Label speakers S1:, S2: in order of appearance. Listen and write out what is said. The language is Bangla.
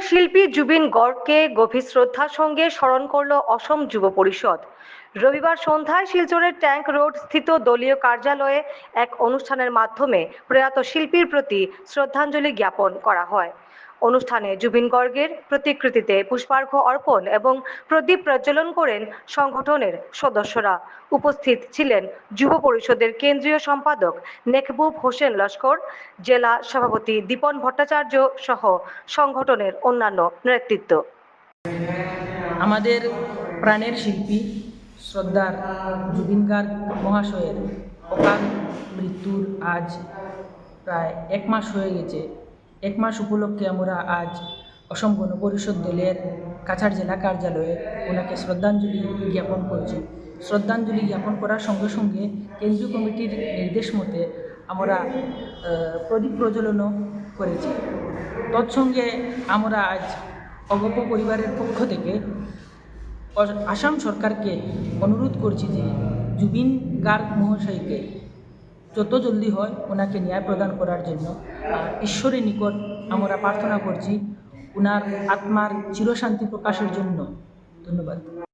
S1: শিল্পী জুবিন গর্গকে গভীর শ্রদ্ধার সঙ্গে স্মরণ করল অসম যুব পরিষদ। রবিবার সন্ধ্যায় শিলচরের ট্যাঙ্ক রোড স্থিত দলীয় কার্যালয়ে এক অনুষ্ঠানের মাধ্যমে প্রয়াত শিল্পীর প্রতি শ্রদ্ধাঞ্জলি জ্ঞাপন করা হয়। অনুষ্ঠানে জুবিন গর্গের প্রতিকৃতিতে পুষ্পার্ঘ্য অর্পণ এবং প্রদীপ প্রজ্বলন করেন সংগঠনের সদস্যরা। উপস্থিত ছিলেন যুব পরিষদের কেন্দ্রীয় সম্পাদক নেকবুব হোসেন লস্কর, জেলা সভাপতি দীপন ভট্টাচার্য সহ সংগঠনের অন্যান্য নেতৃত্ব।
S2: আমাদের প্রাণের শিল্পী শ্রদ্ধার জুবিন গার্গ মহাশয়ের অকাল মৃত্যুর আজ প্রায় এক মাস হয়ে গেছে। এক মাস উপলক্ষে আমরা আজ অসম গণ পরিষদ দলের কাছাড় জেলা কার্যালয়ে ওনাকে শ্রদ্ধাঞ্জলি জ্ঞাপন করছি। শ্রদ্ধাঞ্জলি জ্ঞাপন করার সঙ্গে সঙ্গে কেন্দ্রীয় কমিটির নির্দেশ মতে আমরা প্রদীপ প্রজ্বলনও করেছি। তৎসঙ্গে আমরা আজ অগপ পরিবারের পক্ষ থেকে আসাম সরকারকে অনুরোধ করছি যে জুবিন গার্গ মহাশয়কে যত জলদি হয় ওনাকে ন্যায় প্রদান করার জন্য। ঈশ্বরের নিকট আমরা প্রার্থনা করছি, ওনার আত্মার চিরশান্তি প্রকাশের জন্য। ধন্যবাদ।